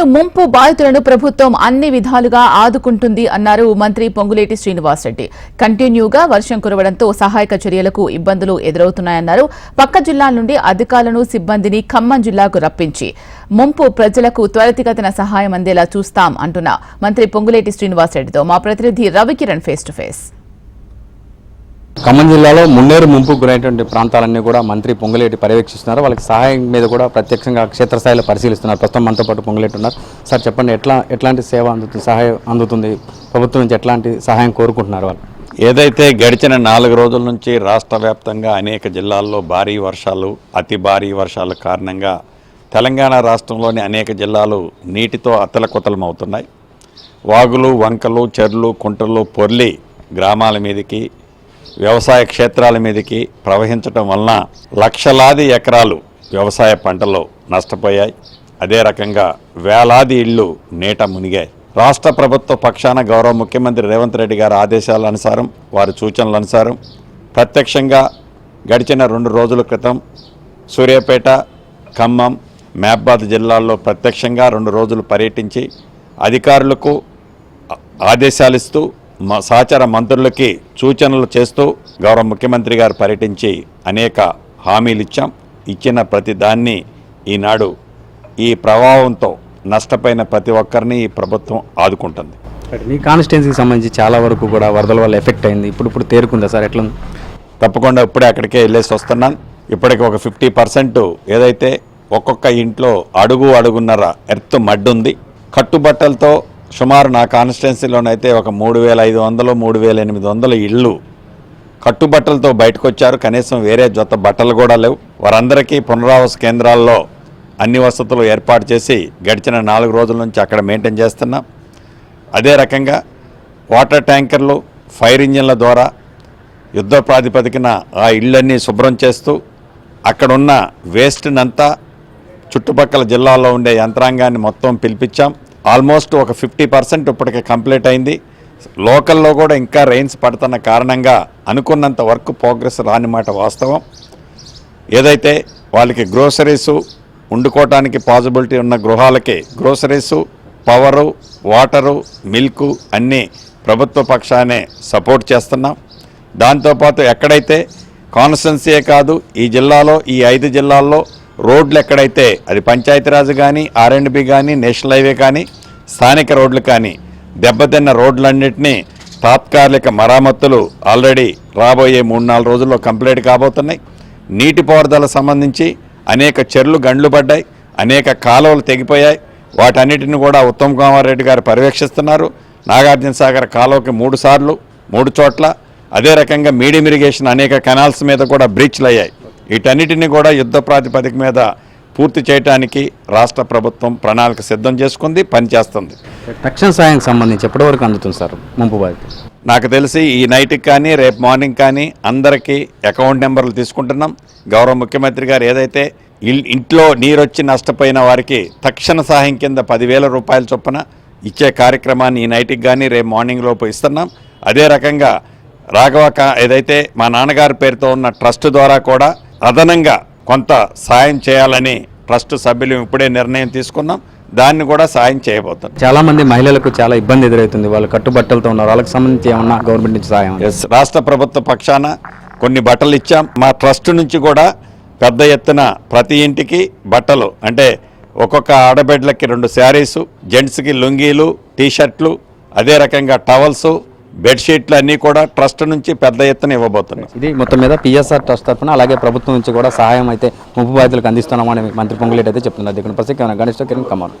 మున్నేరు ముంపు బాధితులను ప్రభుత్వం అన్ని విధాలుగా ఆదుకుంటుంది అన్నారు మంత్రి పొంగులేటి శ్రీనివాసరెడ్డి. కంటిన్యూగా వర్షం కురవడంతో సహాయక చర్యలకు ఇబ్బందులు ఎదురవుతున్నాయన్నారు. పక్క జిల్లాల నుండి అధికారులను సిబ్బందిని ఖమ్మం జిల్లాకు రప్పించి ముంపు ప్రజలకు త్వరితగతిన సహాయం అందేలా చూస్తాం అంటున్న మంత్రి పొంగులేటి శ్రీనివాసరెడ్డితో మా ప్రతినిధి Ravikiran face to face. Khammam జిల్లాలో మున్నేరు ముంపు గురైనటువంటి ప్రాంతాలన్నీ కూడా మంత్రి పొంగులేటి పర్యవేక్షిస్తున్నారు. వాళ్ళకి సహాయం మీద కూడా ప్రత్యక్షంగా క్షేత్రస్థాయిలో పరిశీలిస్తున్నారు. ప్రస్తుతం మనతో పాటు పొంగులేటి ఉన్నారు. సార్ చెప్పండి ఎట్లా ఎట్లాంటి సేవ అందుతుంది సహాయం అందుతుంది? ప్రభుత్వం నుంచి ఎట్లాంటి సహాయం కోరుకుంటున్నారు వాళ్ళు? ఏదైతే గడిచిన నాలుగు రోజుల నుంచి రాష్ట్ర వ్యాప్తంగా అనేక జిల్లాల్లో భారీ వర్షాలు అతి భారీ వర్షాల కారణంగా తెలంగాణ రాష్ట్రంలోని అనేక జిల్లాలు నీటితో అతలకొతలమవుతున్నాయి. వాగులు వంకలు చెర్లు కుంటలు పొర్లి గ్రామాల మీదకి వ్యవసాయ క్షేత్రాల మీదకి ప్రవహించటం వలన లక్షలాది ఎకరాలు వ్యవసాయ పంటలు నష్టపోయాయి. అదే రకంగా వేలాది ఇళ్ళు నీట మునిగాయి. రాష్ట్ర ప్రభుత్వ పక్షాన గౌరవ ముఖ్యమంత్రి రేవంత్ రెడ్డి గారి ఆదేశాల అనుసారం వారి సూచనల అనుసారం ప్రత్యక్షంగా గడిచిన రెండు రోజుల క్రితం సూర్యాపేట ఖమ్మం మహబాద్ జిల్లాల్లో ప్రత్యక్షంగా రెండు రోజులు పర్యటించి అధికారులకు ఆదేశాలు ఇస్తూ మా సహచర మంత్రులకి సూచనలు చేస్తూ గౌరవ ముఖ్యమంత్రి గారు పర్యటించి అనేక హామీలు ఇచ్చాం ఇచ్చిన ప్రతి దాన్ని ఈనాడు ఈ ప్రభావంతో నష్టపోయిన ప్రతి ఒక్కరిని ఈ ప్రభుత్వం ఆదుకుంటుంది. మీ కాన్స్టిట్యున్సీకి సంబంధించి చాలా వరకు కూడా వరదల వల్ల ఎఫెక్ట్ అయింది. ఇప్పుడు ఇప్పుడు తేరుకుందా సార్? ఎట్లా? తప్పకుండా ఇప్పుడే అక్కడికే వెళ్ళేసి వస్తున్నాను ఇప్పటికి ఒక ఫిఫ్టీ పర్సెంట్ ఏదైతే ఒక్కొక్క ఇంట్లో అడుగు అడుగున్నర ఎర్త్ మడ్డు ఉంది కట్టుబట్టలతో సుమారు నా కాన్స్టిట్యున్సీలోనైతే ఒక మూడు వేల ఐదు వందలు మూడు వేల ఎనిమిది వందల ఇళ్ళు కట్టుబట్టలతో బయటకు వచ్చారు కనీసం వేరే జొత్త బట్టలు కూడా లేవు. వారందరికీ పునరావాస కేంద్రాల్లో అన్ని వసతులు ఏర్పాటు చేసి గడిచిన నాలుగు రోజుల నుంచి అక్కడ మెయింటైన్ చేస్తున్నాం. అదే రకంగా వాటర్ ట్యాంకర్లు ఫైర్ ఇంజిన్ల ద్వారా యుద్ధ ప్రాతిపదికన ఆ ఇళ్ళన్నీ శుభ్రం చేస్తూ అక్కడున్న వేస్ట్నంతా చుట్టుపక్కల జిల్లాల్లో ఉండే యంత్రాంగాన్ని మొత్తం పిలిపించాం. ఆల్మోస్ట్ ఒక ఫిఫ్టీ పర్సెంట్ ఇప్పటికే కంప్లీట్ అయింది. లోకల్లో కూడా ఇంకా రెయిన్స్ పడుతున్న కారణంగా అనుకున్నంత వర్క్ ప్రోగ్రెస్ రాని మాట వాస్తవం. ఏదైతే వాళ్ళకి గ్రోసరీసు వండుకోవటానికి పాసిబిలిటీ ఉన్న గృహాలకి గ్రోసరీసు పవరు వాటరు మిల్కు అన్నీ ప్రభుత్వ పక్షానే సపోర్ట్ చేస్తున్నాం. దాంతోపాటు ఎక్కడైతే కాన్స్టెన్సీయే కాదు ఈ జిల్లాలో ఈ ఐదు జిల్లాల్లో రోడ్లు ఎక్కడైతే అది పంచాయతీరాజ్ కానీ ఆర్ఎండ్బి కానీ నేషనల్ హైవే కానీ స్థానిక రోడ్లు కానీ దెబ్బతిన్న రోడ్లన్నింటినీ తాత్కాలిక మరామతులు ఆల్రెడీ రాబోయే మూడు నాలుగు రోజుల్లో కంప్లీట్ కాబోతున్నాయి. నీటిపారుదల సంబంధించి అనేక చెర్లు గండ్లు పడ్డాయి అనేక కాలువలు తెగిపోయాయి. వాటన్నిటిని కూడా ఉత్తమ్ కుమార్ రెడ్డి గారు పర్యవేక్షిస్తున్నారు. నాగార్జున సాగర్ కాలువకి మూడు సార్లు మూడు చోట్ల. అదే రకంగా మీడియం ఇరిగేషన్ అనేక కెనాల్స్ మీద కూడా బ్రీచ్లు అయ్యాయి వీటన్నిటిని కూడా యుద్ధ ప్రాతిపదిక మీద పూర్తి చేయడానికి రాష్ట్ర ప్రభుత్వం ప్రణాళిక సిద్ధం చేసుకుంది పనిచేస్తుంది. తక్షణ సహాయం సంబంధించి ఎప్పటి వరకు అందుతుంది సార్ ముంపు బాధితులు నాకు తెలిసి ఈ నైట్కి కానీ రేపు మార్నింగ్ కానీ అందరికీ అకౌంట్ నెంబర్లు తీసుకుంటున్నాం. గౌరవ ముఖ్యమంత్రి గారు ఏదైతే ఇంట్లో నీరు వచ్చి నష్టపోయిన వారికి తక్షణ సహాయం కింద పదివేల రూపాయల చొప్పున ఇచ్చే కార్యక్రమాన్ని ఈ నైట్కి కానీ రేపు మార్నింగ్ లోపు ఇస్తున్నాం. అదే రకంగా రాఘవ ఏదైతే మా నాన్నగారి పేరుతో ఉన్న ట్రస్ట్ ద్వారా కూడా అదనంగా కొంత సాయం చేయాలని ట్రస్ట్ సభ్యులు ఇప్పుడే నిర్ణయం తీసుకున్నాం. దాన్ని కూడా సాయం చేయబోతున్నాం. చాలా మంది మహిళలకు చాలా ఇబ్బంది ఎదురవుతుంది. వాళ్ళు కట్టుబట్టలతో ఉన్నారు. వాళ్ళకి సంబంధించి ఏమన్నా గవర్నమెంట్ నుంచి? ఎస్ రాష్ట్ర ప్రభుత్వ పక్షాన కొన్ని బట్టలు ఇచ్చాం. మా ట్రస్ట్ నుంచి కూడా పెద్ద ఎత్తున ప్రతి ఇంటికి బట్టలు అంటే ఒక్కొక్క ఆడబిడ్డలకి రెండు శారీసు జెంట్స్కి లుంగీలు టీషర్ట్లు అదే రకంగా టవల్స్ బెడ్షీట్లు అన్నీ కూడా ట్రస్ట్ నుంచి పెద్ద ఎత్తున ఇవ్వబోతున్నాం. ఇది మొత్తం మీద పిఎస్ఆర్ ట్రస్ట్ తరఫున అలాగే ప్రభుత్వం నుంచి కూడా సహాయం అయితే ముంపు బాధితులకు అందిస్తున్నామని మంత్రి పొంగులేటి అయితే చెప్తున్నారు. ఇక్కడ ప్రస్తుతం గణేష్ కిరణ్ కమాన్.